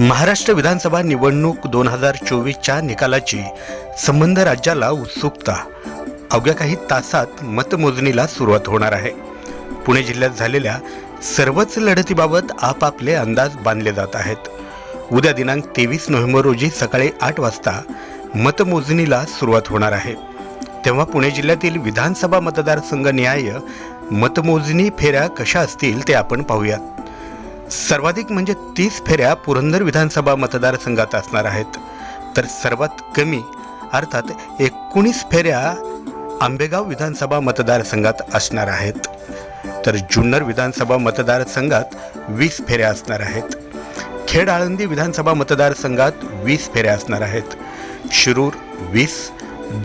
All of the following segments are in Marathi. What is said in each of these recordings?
महाराष्ट्र विधानसभा निवडणूक दोन हजार चोवीसच्या निकालाची संबंध राज्याला उत्सुकता. अवघ्या काही तासात मतमोजणीला सुरुवात होणार आहे. पुणे जिल्ह्यात झालेल्या सर्वच लढतीबाबत आपापले अंदाज बांधले जात आहेत. उद्या दिनांक तेवीस नोव्हेंबर रोजी सकाळी आठ वाजता मतमोजणीला सुरुवात होणार आहे. तेव्हा पुणे जिल्ह्यातील विधानसभा मतदारसंघ न्याय मतमोजणी फेऱ्या कशा असतील ते आपण पाहूयात. सर्वाधिक म्हणजे तीस फेऱ्या पुरंदर विधानसभा मतदारसंघात असणार आहेत. तर सर्वात कमी अर्थात एकोणीस फेऱ्या आंबेगाव विधानसभा मतदारसंघात असणार आहेत. तर जुन्नर विधानसभा मतदारसंघात वीस फेऱ्या असणार आहेत. खेड आळंदी विधानसभा मतदारसंघात वीस फेऱ्या असणार आहेत. शिरूर वीस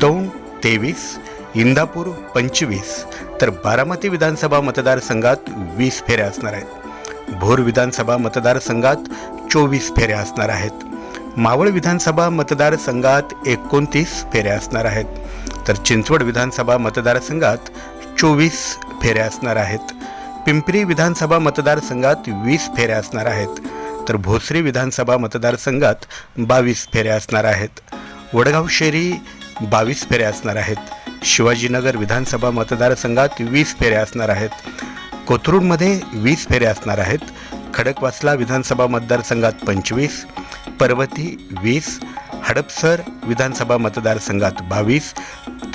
दौंड तेवीस इंदापूर पंचवीस तर बारामती विधानसभा मतदारसंघात वीस फेऱ्या असणार आहेत. भोर विधानसभा मतदारसंघात चोवीस फेऱ्या असणार आहेत. मावळ विधानसभा मतदारसंघात एकोणतीस फेऱ्या असणार आहेत. तर चिंचवड विधानसभा मतदारसंघात चोवीस फेऱ्या असणार आहेत. पिंपरी विधानसभा मतदारसंघात वीस फेऱ्या असणार आहेत. तर भोसरी विधानसभा मतदारसंघात बावीस फेऱ्या असणार आहेत. वडगाव शेरी बावीस फेऱ्या असणार आहेत. शिवाजीनगर विधानसभा मतदारसंघात वीस फेऱ्या असणार आहेत. कोथरूडमध्ये वीस फेऱ्या असणार आहेत. खडकवासला विधानसभा मतदारसंघात पंचवीस पर्वती वीस हडपसर विधानसभा मतदारसंघात बावीस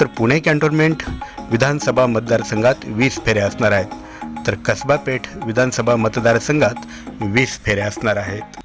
तर पुणे कॅन्टोन्मेंट विधानसभा मतदारसंघात वीस फेऱ्या असणार आहेत. तर कसबा पेठ विधानसभा मतदारसंघात वीस फेऱ्या असणार आहेत.